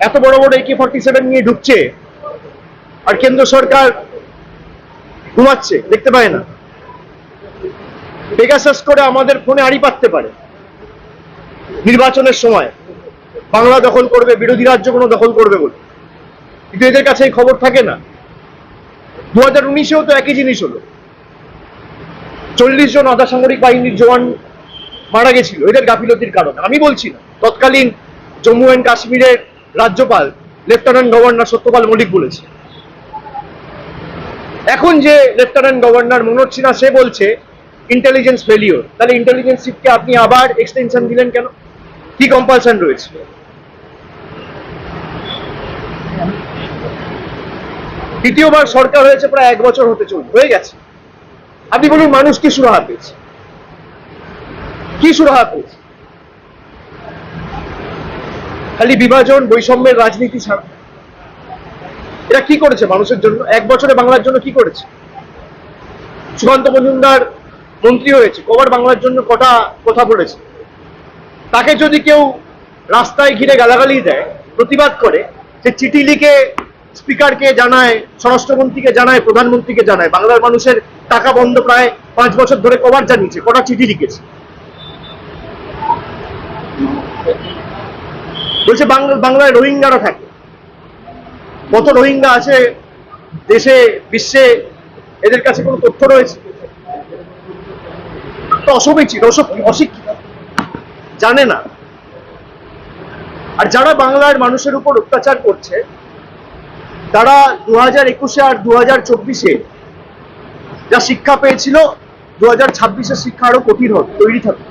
এত বড় বড় একে ফর্টি সেভেন নিয়ে ঢুকছে আর কেন্দ্র সরকার ঘুমাচ্ছে, দেখতে পায় না। পেগাসাস করে আমাদের ফোনে আড়ি পাততে পারে। নির্বাচনের সময়। বাংলা দখল করবে, বিরোধী রাজ্য কোনো দখল করবে বলে। কিন্তু এদের কাছে এই খবর থাকে না। দু হাজার উনিশেও তো একই জিনিস হলো। চল্লিশ জন সামরিক বাহিনীর জওয়ান মারা গেছিল। এদের গাফিলতির কারণে। আমি বলছি না, তৎকালীন জম্মু অ্যান্ড কাশ্মীরের রাজ্যপাল লেফটেন্যান্ট গভর্নর সত্যপাল মল্লিক বলেছে। এখন যে লেফটেন্যান্ট গভর্নর মনোজ সিনহা, সে বলছে ইন্টেলিজেন্স ফেলিওর তাহলে ইন্টেলিজেন্স চিফকে আপনি আবার এক্সটেনশন দিলেন কেন? কি কম্পালশন রয়েছে? দ্বিতীয়বার সরকার হয়েছে প্রায় এক বছর হতে চলবে হয়ে গেছে। আপনি বলুন, মানুষ কি সুরাহা পেয়েছে? কি সুরাহা পেয়েছে? খালি বিভাজন, বৈষম্যের রাজনীতি ছাড়া। এরা কি করেছে মানুষের জন্য? এক বছরে বাংলার জন্য কি করেছে? সুকান্ত মজুমদার মন্ত্রী হয়েছে, কবার বাংলার জন্য কটা কথা বলেছে। তাকে যদি কেউ রাস্তায় ঘিরে গালাগালি দেয়, প্রতিবাদ করে সে চিঠি লিখে স্পিকারকে জানায়, স্বরাষ্ট্রমন্ত্রীকে জানায়, প্রধানমন্ত্রীকে জানায়, বাংলার মানুষের টাকা বন্ধ প্রায় পাঁচ বছর ধরে কবার জানিয়েছে, কটা চিঠি লিখেছে? বলছে বাংলায় রোহিঙ্গারা থাকে। কত রোহিঙ্গা আছে দেশে, বিশ্বে, এদের কাছে কোনো তথ্য রয়েছে? তো অসমীচীন অশিক্ষিত জানে না। আর যারা বাংলার মানুষের উপর অত্যাচার করছে, তারা দু হাজার একুশে আর দু হাজার চব্বিশে যা শিক্ষা পেয়েছিল দু হাজার ছাব্বিশের শিক্ষা আরও কঠিন হবে, তৈরি থাকবে।